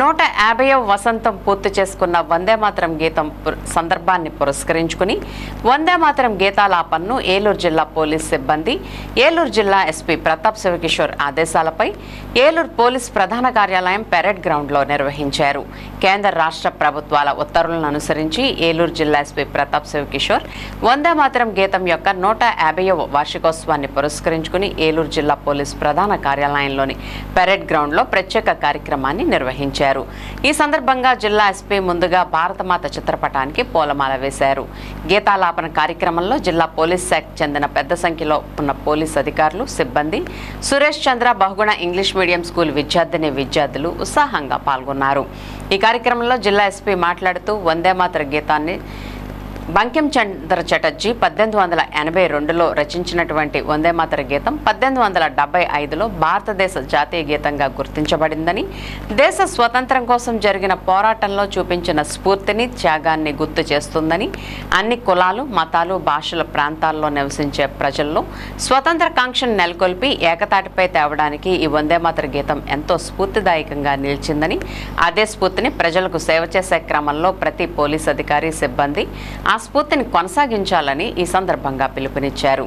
నూట యాభైవ వసంతం పూర్తి చేసుకున్న వందేమాతరం గీతం సందర్భాన్ని పురస్కరించుకుని వందే మాతరం గీతాలాపనను ఏలూరు జిల్లా పోలీస్ సిబ్బంది ఏలూరు జిల్లా ఎస్పీ ప్రతాప్ శివకిషోర్ ఆదేశాలపై ఏలూరు పోలీస్ ప్రధాన కార్యాలయం పెరెడ్ గ్రౌండ్లో నిర్వహించారు. కేంద్ర రాష్ట్ర ప్రభుత్వాల ఉత్తర్వులను అనుసరించి ఏలూరు జిల్లా ఎస్పీ ప్రతాప్ శివకిషోర్ వందేమాతరం గీతం యొక్క నూట యాభైవ వార్షికోత్సవాన్ని పురస్కరించుకుని ఏలూరు జిల్లా పోలీస్ ప్రధాన కార్యాలయంలోని పెరెడ్ గ్రౌండ్లో ప్రత్యేక కార్యక్రమాన్ని నిర్వహించారు. ఈ సందర్భంగా జిల్లా ఎస్పీ ముందుగా భారతమాత చిత్రపటానికి పూలమాల వేశారు. గీతాలాపన కార్యక్రమంలో జిల్లా పోలీస్ శాఖ చెందిన పెద్ద సంఖ్యలో ఉన్న పోలీస్ అధికారులు సిబ్బంది Suresh Chandra Bahuguna English medium school విద్యార్థిని విద్యార్థులు ఉత్సాహంగా పాల్గొన్నారు. ఈ కార్యక్రమంలో జిల్లా ఎస్పీ మాట్లాడుతూ వందేమాతర గీతాన్ని బంకిం చంద్ర చటర్జీ పద్దెనిమిది వందల ఎనభై రెండులో రచించినటువంటి వందే మాతర గీతం పద్దెనిమిది వందల డెబ్బై ఐదులో భారతదేశ జాతీయ గీతంగా గుర్తించబడిందని దేశ స్వతంత్రం కోసం జరిగిన పోరాటంలో చూపించిన స్ఫూర్తిని త్యాగాన్ని గుర్తు చేస్తుందని అన్ని కులాలు మతాలు భాషల ప్రాంతాల్లో నివసించే ప్రజల్లో స్వతంత్ర కాంక్షను నెలకొల్పి ఏకతాటిపై తేవడానికి ఈ వందే మాతర గీతం ఎంతో స్ఫూర్తిదాయకంగా నిలిచిందని అదే స్ఫూర్తిని ప్రజలకు సేవ చేసే క్రమంలో ప్రతి పోలీస్ అధికారి సిబ్బంది ఆ స్ఫూర్తిని కొనసాగించాలని ఈ సందర్భంగా పిలుపునిచ్చారు.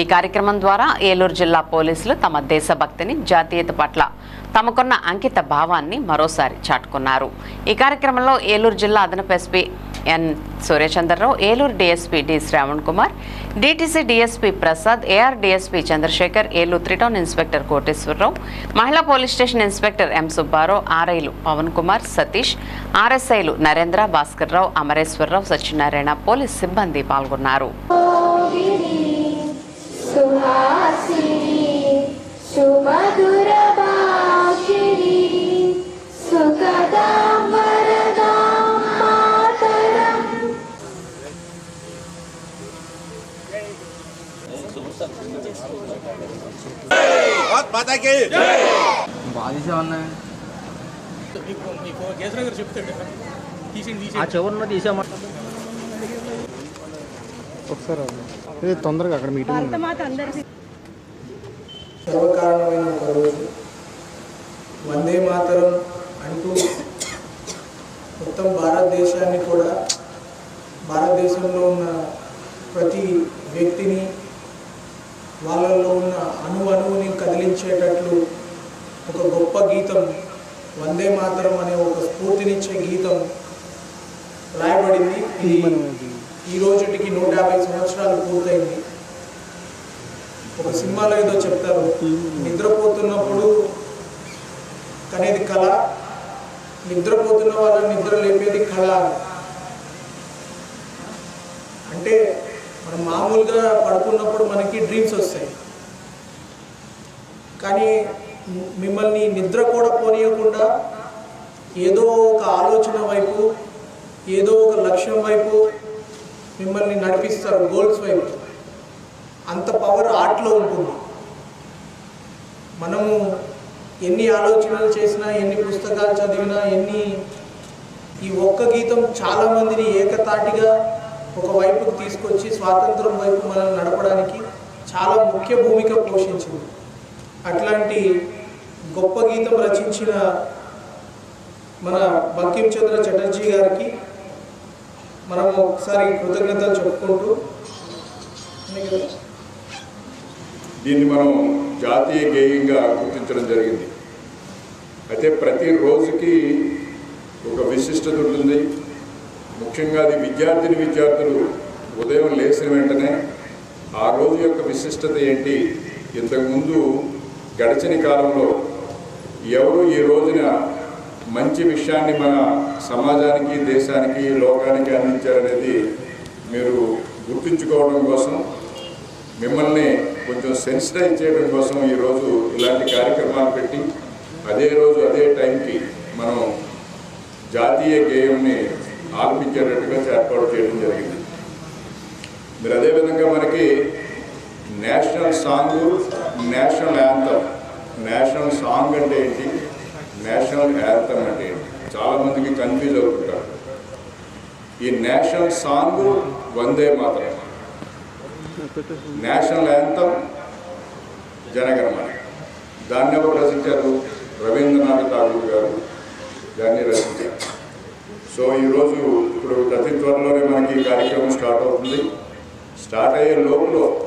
ఈ కార్యక్రమం ద్వారా ఏలూరు జిల్లా పోలీసులు తమ దేశభక్తిని జాతీయత పట్ల తమకున్న అంకిత భావాన్ని మరోసారి చాటుకున్నారు. ఈ కార్యక్రమంలో ఏలూరు జిల్లా అదనపు SP N Suryachandrarao Eluru DSP D Shravan Kumar DTC DSP Prasad AR DSP Chandrasekhar Eluru three town inspector Koteswararao మహిళా police station inspector M Subbarao ఆర్ఐలు Pavan Kumar Satish ఆర్ఎస్ఐలు నరేంద్ర భాస్కర్రావు అమరేశ్వరరావు సత్యనారాయణ పోలీస్ సిబ్బంది పాల్గొన్నారు. సుహాసిని ఒకసారి ఇది తొందరగా అక్కడ మీటింగ్ ఉంది సర్వకారణమైన ఒక రోజు వందే మాతరం అంటూ మొత్తం భారతదేశాన్ని కూడా భారతదేశంలో ఉన్న ప్రతి వ్యక్తిని అణు అణువుని కదిలించేటట్లు ఒక గొప్ప గీతం వందే మాతరం అనే ఒక స్ఫూర్తినిచ్చే గీతం రాయబడింది. ఈ రోజుటికి నూట యాభై సంవత్సరాలు పూర్తయింది. ఒక సినిమాలో ఏదో చెప్తారు నిద్రపోతున్నప్పుడు కనేది కళ నిద్రపోతున్న వాళ్ళని నిద్ర లేపేది కళ అంటే మనం మామూలుగా పడుకున్నప్పుడు మనకి డ్రీమ్స్ వస్తాయి. కానీ మిమ్మల్ని నిద్ర కూడా పోనీయకుండా ఏదో ఒక ఆలోచన వైపు ఏదో ఒక లక్ష్యం వైపు మిమ్మల్ని నడిపిస్తారు గోల్స్ వైపు. అంత పవర్ ఆర్ట్లో ఉంటుంది. మనము ఎన్ని ఆలోచనలు చేసినా ఎన్ని పుస్తకాలు చదివినా ఎన్ని ఈ ఒక్క గీతం చాలామందిని ఏకతాటిగా ఒక వైపుకు తీసుకొచ్చి స్వాతంత్రం వైపు మనల్ని నడపడానికి చాలా ముఖ్య భూమిక పోషించింది. అట్లాంటి గొప్ప గీతం రచించిన మన బంకించంద్ర చటర్జీ గారికి మనం ఒకసారి కృతజ్ఞతలు చెప్పుకుంటూ దీన్ని మనం జాతీయ గేయంగా గుర్తించడం జరిగింది. అయితే ప్రతి రోజుకి ఒక విశిష్టత ఉంటుంది. ముఖ్యంగా అది విద్యార్థిని విద్యార్థులు ఉదయం లేచిన వెంటనే ఆ రోజు యొక్క విశిష్టత ఏంటి? ఇంతకుముందు గడిచిన కాలంలో ఎవరు ఈ రోజున మంచి విషయాన్ని మన సమాజానికి దేశానికి లోకానికి అందించారనేది మీరు గుర్తుంచుకోవడం కోసం మిమ్మల్ని కొంచెం సెన్సిటైజ్ చేయడం కోసం ఈరోజు ఇలాంటి కార్యక్రమాలు పెట్టి అదే రోజు అదే టైంకి మనం జాతీయ గేయంని ఆలపించేటట్టుగా ఏర్పాటు చేయడం జరిగింది. మీరు అదేవిధంగా మనకి national song national anthem national song అంటే ఏంటి? నేషనల్ యాంథమ్ అంటే ఏంటి? చాలామందికి కన్ఫ్యూజ్ అవుతుంటారు. ఈ national song Vande Mataram. National anthem Janaganamana. దాన్ని ఎవరు రచించారు? రవీంద్రనాథ్ ఠాగూర్ గారు దాన్ని రచించారు. సో ఈరోజు ఇప్పుడు అతి త్వరలోనే మనకి ఈ కార్యక్రమం స్టార్ట్ అవుతుంది. స్టార్ట్ అయ్యే లోపల